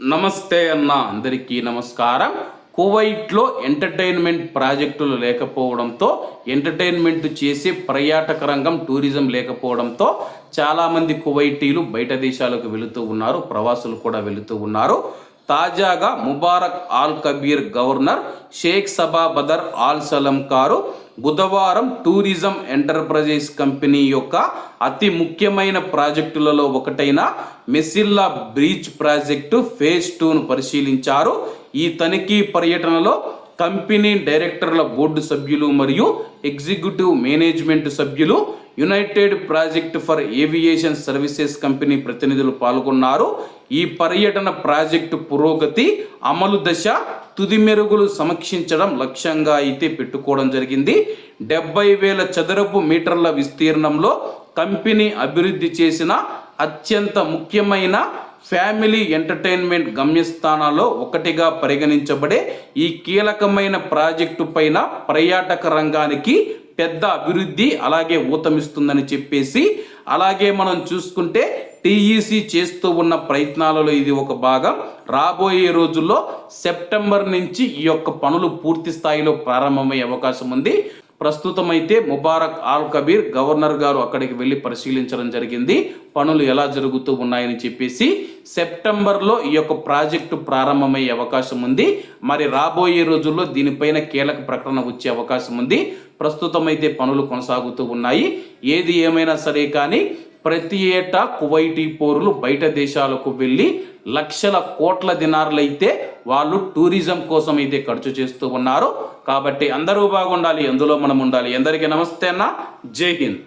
నమస్తే అన్న అందరికీ నమస్కారం. కువైట్లో ఎంటర్టైన్మెంట్ ప్రాజెక్టులు లేకపోవడంతో ఎంటర్టైన్మెంట్ చేసే పర్యాటక రంగం టూరిజం లేకపోవడంతో చాలామంది కువైటీలు బయట దేశాలకు వెళుతూ ఉన్నారు ప్రవాసులు కూడా వెళుతూ ఉన్నారు. తాజాగా Mubarak Al Kabeer governor Sheikh Sabah Bader Al Salem car బుధవారం టూరిజం ఎంటర్ప్రైజెస్ కంపెనీ యొక్క అతి ముఖ్యమైన ప్రాజెక్టులలో ఒకటైన మెసిల్లా బ్రీచ్ ప్రాజెక్టు ఫేజ్ టూను పరిశీలించారు. ఈ తనిఖీ పర్యటనలో కంపెనీ డైరెక్టర్ల బోర్డు సభ్యులు మరియు ఎగ్జిక్యూటివ్ మేనేజ్మెంట్ సభ్యులు united project for aviation services company ప్రతినిధులు పాల్గొన్నారు. ఈ పర్యటన ప్రాజెక్టు పురోగతి అమలు దశ తుది మెరుగులు సమీక్షించడం లక్ష్యంగా అయితే పెట్టుకోవడం జరిగింది. డెబ్బై వేల చదరపు మీటర్ల విస్తీర్ణంలో కంపెనీ అభివృద్ధి చేసిన అత్యంత ముఖ్యమైన ఫ్యామిలీ ఎంటర్టైన్మెంట్ గమ్యస్థానాల్లో ఒకటిగా పరిగణించబడే ఈ కీలకమైన ప్రాజెక్టు పైన పర్యాటక రంగానికి పెద్ద అభివృద్ధి అలాగే ఊతమిస్తుందని చెప్పేసి అలాగే మనం చూసుకుంటే టీఈసీ చేస్తూ ఉన్న ప్రయత్నాలలో ఇది ఒక భాగం. రాబోయే రోజుల్లో సెప్టెంబర్ నుంచి ఈ యొక్క పనులు పూర్తి స్థాయిలో ప్రారంభమయ్యే అవకాశం ఉంది. ప్రస్తుతం అయితే ముబారక్ ఆల్ కబీర్ గవర్నర్ గారు అక్కడికి వెళ్ళి పరిశీలించడం జరిగింది. పనులు ఎలా జరుగుతూ ఉన్నాయని చెప్పేసి సెప్టెంబర్లో ఈ యొక్క ప్రాజెక్టు ప్రారంభమయ్యే అవకాశం ఉంది. మరి రాబోయే రోజుల్లో దీనిపైన కీలక ప్రకటన వచ్చే అవకాశం ఉంది. ప్రస్తుతం అయితే పనులు కొనసాగుతూ ఉన్నాయి. ఏది ఏమైనా సరే కానీ ప్రతి ఏటా కువైటీ పౌరులు బయట దేశాలకు వెళ్ళి లక్షల కోట్ల దినారులైతే వాళ్ళు టూరిజం కోసం అయితే ఖర్చు చేస్తూ ఉన్నారు. కాబట్టి అందరూ బాగుండాలి అందులో మనం ఉండాలి. అందరికీ నమస్తే అన్న. జై హింద్.